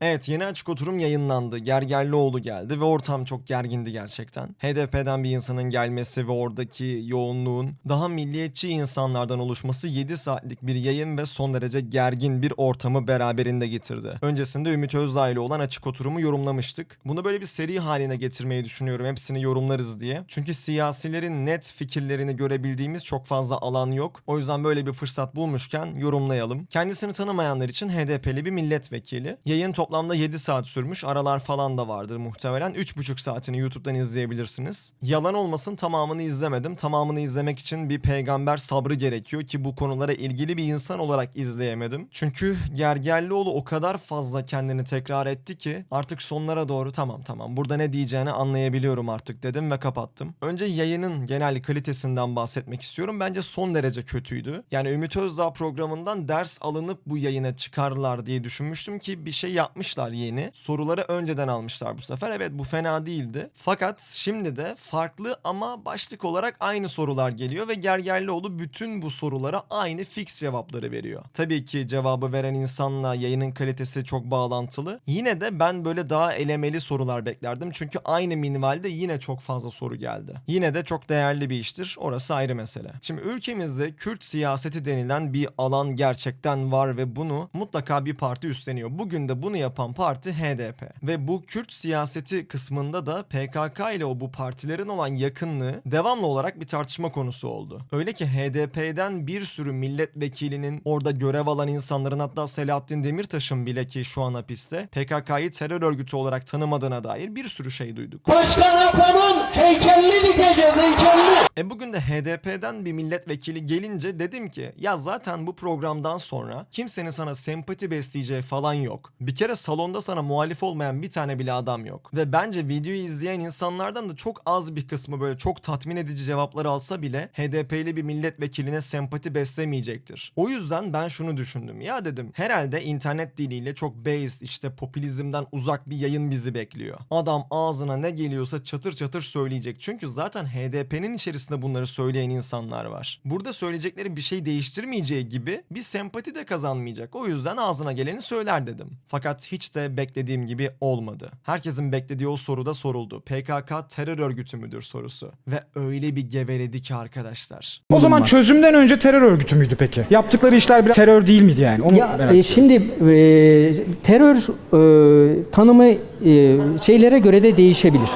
Evet yeni açık oturum yayınlandı. Gergerlioğlu geldi ve ortam çok gergindi gerçekten. HDP'den bir insanın gelmesi ve oradaki yoğunluğun daha milliyetçi insanlardan oluşması 7 saatlik bir yayın ve son derece gergin bir ortamı beraberinde getirdi. Öncesinde Ümit Özdağ ile olan açık oturumu yorumlamıştık. Bunu böyle bir seri haline getirmeyi düşünüyorum. Hepsini yorumlarız diye. Çünkü siyasilerin net fikirlerini görebildiğimiz çok fazla alan yok. O yüzden böyle bir fırsat bulmuşken yorumlayalım. Kendisini tanımayanlar için HDP'li bir milletvekili. Yayın toplamda 7 saat sürmüş. Aralar falan da vardır muhtemelen. 3,5 saatini YouTube'dan izleyebilirsiniz. Yalan olmasın tamamını izlemedim. Tamamını izlemek için bir peygamber sabrı gerekiyor ki bu konulara ilgili bir insan olarak izleyemedim. Çünkü Gergerlioğlu o kadar fazla kendini tekrar etti ki artık sonlara doğru tamam tamam burada ne diyeceğini anlayabiliyorum artık dedim ve kapattım. Önce yayının genel kalitesinden bahsetmek istiyorum. Bence son derece kötüydü. Yani Ümit Özdağ programından ders alınıp bu yayına çıkarlar diye düşünmüştüm ki bir şey yapmışlar yeni. Soruları önceden almışlar bu sefer. Evet bu fena değildi. Fakat şimdi de farklı ama başlık olarak aynı sorular geliyor ve Gergerlioğlu bütün bu sorulara aynı fix cevapları veriyor. Tabii ki cevabı veren insanla yayının kalitesi çok bağlantılı. Yine de ben böyle daha elemeli sorular beklerdim. Çünkü aynı minvalde yine çok fazla soru geldi. Yine de çok değerli bir iştir. Orası ayrı mesele. Şimdi ülkemizde Kürt siyaseti denilen bir alan gerçekten var ve bunu mutlaka bir parti üstleniyor. Bugün de bunu yapan parti HDP. Ve bu Kürt siyaseti kısmında da PKK ile o bu partilerin olan yakınlığı devamlı olarak bir tartışma konusu oldu. Öyle ki HDP'den bir sürü milletvekilinin orada görev alan insanların hatta Selahattin Demirtaş'ın bile ki şu an hapiste PKK'yı terör örgütü olarak tanımadığına dair bir sürü şey duyduk. Başkan Apo'nun dikeceğiz heykelini. E bugün de HDP'den bir milletvekili gelince dedim ki ya zaten bu programdan sonra kimsenin sana sempati besleyeceği falan yok. Bir kere salonda sana muhalif olmayan bir tane bile adam yok. Ve bence videoyu izleyen insanlardan da çok az bir kısmı böyle çok tatmin edici cevaplar alsa bile HDP'li bir milletvekiline sempati beslemeyecektir. O yüzden ben şunu düşündüm. Ya dedim herhalde internet diliyle çok based işte popülizmden uzak bir yayın bizi bekliyor. Adam ağzına ne geliyorsa çatır çatır söyleyecek. Çünkü zaten HDP'nin içerisinde bunları söyleyen insanlar var. Burada söyleyecekleri bir şey değiştirmeyeceği gibi bir sempati de kazanmayacak. O yüzden ağzına geleni söyler dedim. Fakat hiç de beklediğim gibi olmadı. Herkesin beklediği o soru da soruldu. PKK terör örgütü müdür sorusu. Ve öyle bir geveledi ki arkadaşlar. O zaman çözümden önce terör örgütü müydü peki? Yaptıkları işler biraz terör değil miydi yani? Onu Ya merak e, şimdi e, terör e, tanımı e, şeylere göre de değişebilir.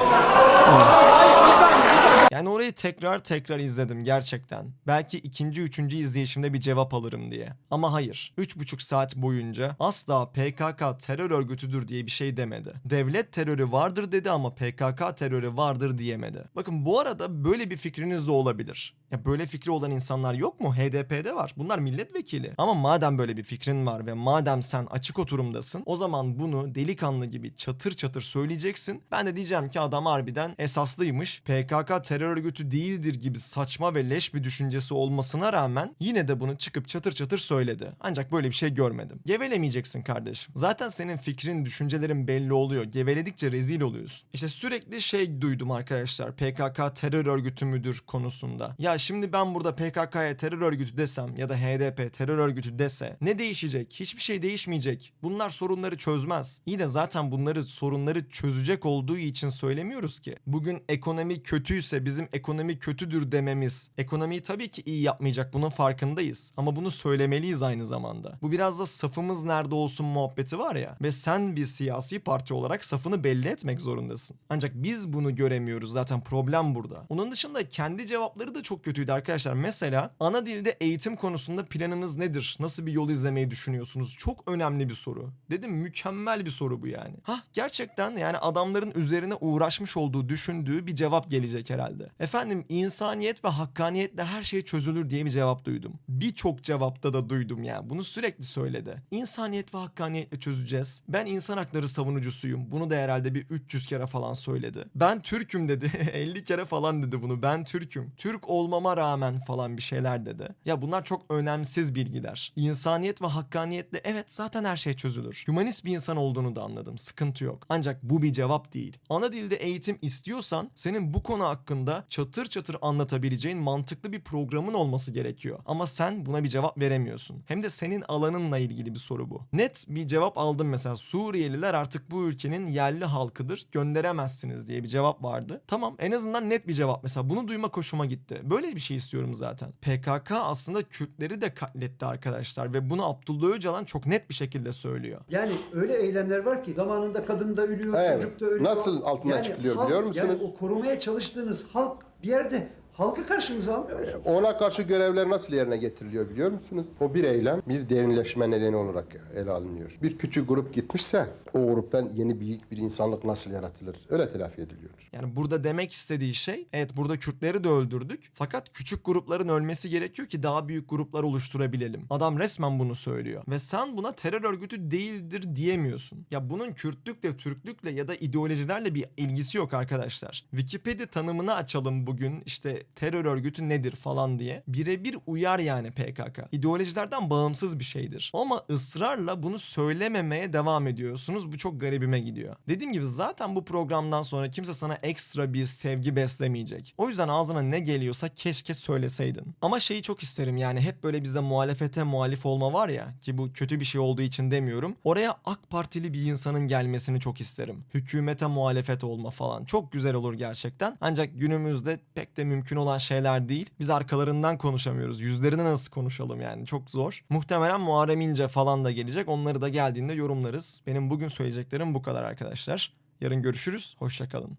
Tekrar tekrar izledim gerçekten. Belki ikinci, üçüncü izleyişimde bir cevap alırım diye. Ama hayır. Üç buçuk saat boyunca asla PKK terör örgütüdür diye bir şey demedi. Devlet terörü vardır dedi ama PKK terörü vardır diyemedi. Bakın bu arada böyle bir fikriniz de olabilir. Ya böyle fikri olan insanlar yok mu? HDP'de var. Bunlar milletvekili. Ama madem böyle bir fikrin var ve madem sen açık oturumdasın o zaman bunu delikanlı gibi çatır çatır söyleyeceksin. Ben de diyeceğim ki adam harbiden esaslıymış. PKK terör örgütü değildir gibi saçma ve leş bir düşüncesi olmasına rağmen yine de bunu çıkıp çatır çatır söyledi. Ancak böyle bir şey görmedim. Gevelemeyeceksin kardeşim. Zaten senin fikrin, düşüncelerin belli oluyor. Geveledikçe rezil oluyorsun. İşte sürekli şey duydum arkadaşlar. PKK terör örgütü müdür konusunda. Ya şimdi ben burada PKK'ya terör örgütü desem ya da HDP terör örgütü dese ne değişecek? Hiçbir şey değişmeyecek. Bunlar sorunları çözmez. İyi de zaten bunları sorunları çözecek olduğu için söylemiyoruz ki. Bugün ekonomi kötüyse bizim ekonomi kötüdür dememiz. Ekonomiyi tabii ki iyi yapmayacak bunun farkındayız. Ama bunu söylemeliyiz aynı zamanda. Bu biraz da safımız nerede olsun muhabbeti var ya. Ve sen bir siyasi parti olarak safını belli etmek zorundasın. Ancak biz bunu göremiyoruz zaten problem burada. Onun dışında kendi cevapları da çok kötüydü arkadaşlar. Mesela ana dilde eğitim konusunda planınız nedir? Nasıl bir yol izlemeyi düşünüyorsunuz? Çok önemli bir soru. Dedim mükemmel bir soru bu yani. Hah gerçekten yani adamların üzerine uğraşmış olduğu düşündüğü bir cevap gelecek herhalde. Efendim insaniyet ve hakkaniyetle her şey çözülür diye bir cevap duydum. Birçok cevapta da duydum ya. Bunu sürekli söyledi. İnsaniyet ve hakkaniyetle çözeceğiz. Ben insan hakları savunucusuyum. Bunu da herhalde bir 300 kere falan söyledi. Ben Türk'üm dedi. 50 kere falan dedi bunu. Ben Türk'üm. Türk olmama rağmen falan bir şeyler dedi. Ya bunlar çok önemsiz bilgiler. İnsaniyet ve hakkaniyetle evet zaten her şey çözülür. Hümanist bir insan olduğunu da anladım. Sıkıntı yok. Ancak bu bir cevap değil. Ana dilde eğitim istiyorsan senin bu konu hakkında çatır çatır çatır anlatabileceğin mantıklı bir programın olması gerekiyor. Ama sen buna bir cevap veremiyorsun. Hem de senin alanınla ilgili bir soru bu. Net bir cevap aldım mesela Suriyeliler artık bu ülkenin yerli halkıdır gönderemezsiniz diye bir cevap vardı. Tamam en azından net bir cevap mesela bunu duymak hoşuma gitti. Böyle bir şey istiyorum zaten. PKK aslında Kürtleri de katletti arkadaşlar ve bunu Abdullah Öcalan çok net bir şekilde söylüyor. Yani öyle eylemler var ki zamanında kadın da ölüyor, Evet. çocuk da ölüyor. Nasıl altından çıkılıyor halk- biliyor musunuz? Yani o korumaya çalıştığınız halk bir yerde halkı karşınıza almıyor. Ona karşı görevler nasıl yerine getiriliyor biliyor musunuz? O bir eylem bir derinleşme nedeni olarak ele alınıyor. Bir küçük grup gitmişse o gruptan yeni büyük bir insanlık nasıl yaratılır? Öyle telafi ediliyor. Yani burada demek istediği şey evet burada Kürtleri de öldürdük fakat küçük grupların ölmesi gerekiyor ki daha büyük gruplar oluşturabilelim. Adam resmen bunu söylüyor ve sen buna terör örgütü değildir diyemiyorsun. Ya bunun Kürtlükle, Türklükle ya da ideolojilerle bir ilgisi yok arkadaşlar. Wikipedia tanımını açalım bugün işte terör örgütü nedir falan diye. Birebir uyar yani PKK. İdeolojilerden bağımsız bir şeydir. Ama ısrarla bunu söylememeye devam ediyorsunuz. Bu çok garibime gidiyor. Dediğim gibi zaten bu programdan sonra kimse sana ekstra bir sevgi beslemeyecek. O yüzden ağzına ne geliyorsa keşke söyleseydin. Ama şeyi çok isterim yani hep böyle bizde muhalefete muhalif olma var ya ki bu kötü bir şey olduğu için demiyorum. Oraya AK Partili bir insanın gelmesini çok isterim. Hükümete muhalefet olma falan. Çok güzel olur gerçekten. Ancak günümüzde pek de mümkün olan şeyler değil. Biz arkalarından konuşamıyoruz. Yüzlerine nasıl konuşalım yani çok zor. Muhtemelen Muharrem İnce falan da gelecek. Onları da geldiğinde yorumlarız. Benim bugün söyleyeceklerim bu kadar arkadaşlar. Yarın görüşürüz. Hoşçakalın.